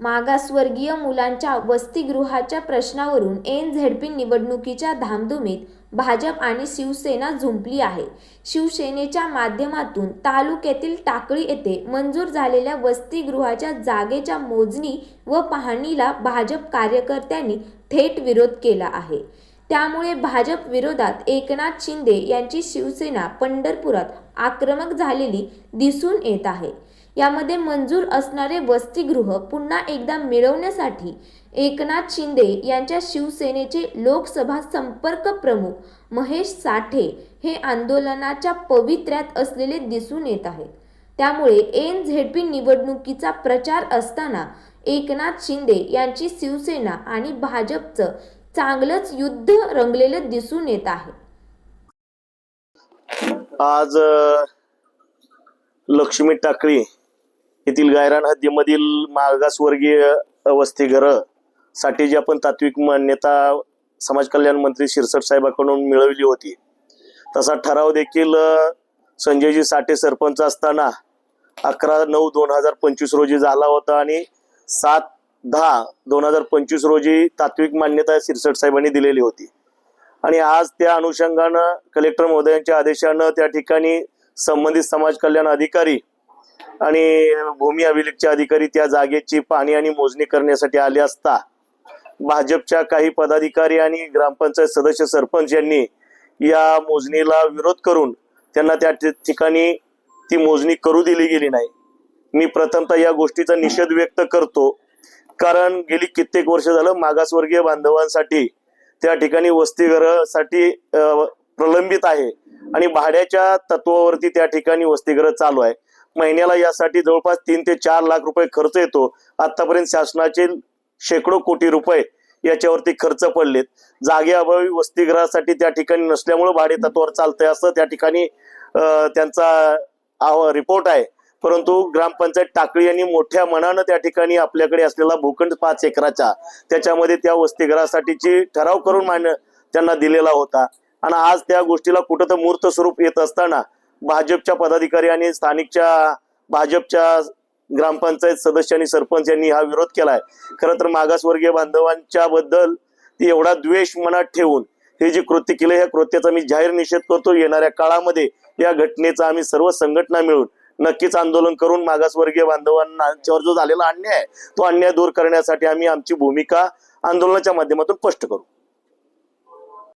मागासवर्गीय मुलांच्या वसतिगृहाच्या प्रश्नावरून एन झेडपी निवडणुकीच्या धामधुमीत भाजप आणि शिवसेना झुंपली आहे. शिवसेनेच्या माध्यमातून तालुक्यातील टाकळी येथे मंजूर झालेल्या वसतिगृहाच्या जागेच्या मोजणी व पाहणीला भाजप कार्यकर्त्यांनी थेट विरोध केला आहे. त्यामुळे भाजप विरोधात एकनाथ शिंदे यांची शिवसेना पंढरपुरात आक्रमक झालेली दिसून येत आहे. यामध्ये मंजूर असणारे वसतिगृह पुन्हा एकदा मिळवण्यासाठी एकनाथ शिंदे यांच्या शिवसेनेचे लोकसभा संपर्क प्रमुख महेश साठे हे आंदोलनाच्या पवित्र्यात असलेले दिसून येत आहेत. त्यामुळे एन झेडपी निवडणुकीचा प्रचार असताना एकनाथ शिंदे यांची शिवसेना आणि भाजपचं चांगलंच युद्ध रंगलेलं दिसून येत आहे. आज लक्ष्मी टाकळी येथील गायरान हद्दीमधील मागासवर्गीय वसतिगृहसाठी जी आपण तात्विक मान्यता समाज कल्याण मंत्री शिरसट साहेबांकडून मिळवली होती तसा ठराव देखील संजयजी साठे सरपंच असताना अकरा नऊ दोन हजार पंचवीस रोजी झाला होता आणि सात दहा दोन हजार पंचवीस रोजी तात्विक मान्यता शिरसट साहेबांनी दिलेली होती. आणि आज त्या अनुषंगानं कलेक्टर महोदयांच्या आदेशानं त्या ठिकाणी संबंधित समाज कल्याण अधिकारी आणि भूमी अभिलेखचे अधिकारी त्या जागेची पाणी आणि मोजणी करण्यासाठी आले असता भाजपच्या काही पदाधिकारी आणि ग्रामपंचायत सदस्य सरपंच यांनी या मोजणीला विरोध करून त्यांना त्या ठि- ठिकाणी ती मोजणी करू दिली गेली नाही. मी प्रथमतः या गोष्टीचा निषेध व्यक्त करतो. कारण गेली कित्येक वर्ष झालं मागासवर्गीय बांधवांसाठी त्या ठिकाणी वसतिगृहासाठी प्रलंबित आहे आणि भाड्याच्या तत्वावरती त्या ठिकाणी वसतिगृह चालू आहे. महिन्याला यासाठी जवळपास तीन ते चार लाख रुपये खर्च येतो. आतापर्यंत शासनाचे शेकडो कोटी रुपये याच्यावरती खर्च पडलेत. जागेअभावी वसतिगृहासाठी त्या ठिकाणी नसल्यामुळे भाडे तत्वावर चालतंय असं त्या ठिकाणी त्यांचा रिपोर्ट आहे. परंतु ग्रामपंचायत टाकळी यांनी मोठ्या मनानं त्या ठिकाणी आपल्याकडे असलेला भूखंड पाच एकराचा त्याच्यामध्ये त्या वसतिगृहासाठीची ठराव करून मान त्यांना दिलेला होता. आणि आज त्या गोष्टीला कुठं तर मूर्त स्वरूप येत असताना भाजपच्या पदाधिकारी आणि स्थानिकच्या भाजपच्या ग्रामपंचायत सदस्य आणि सरपंच यांनी हा विरोध केलाय. खरं तर मागासवर्गीय बांधवांच्या बद्दल ती एवढा द्वेष मनात ठेवून हे जे कृत्य केलं ह्या कृत्याचा मी जाहीर निषेध करतो येणाऱ्या काळामध्ये या घटनेचा आम्ही सर्व संघटना मिळून नक्कीच आंदोलन करून मागासवर्गीय बांधवांच्यावर जो झालेला अन्याय आहे तो अन्याय दूर करण्यासाठी आम्ही आमची भूमिका आंदोलनाच्या माध्यमातून स्पष्ट करू.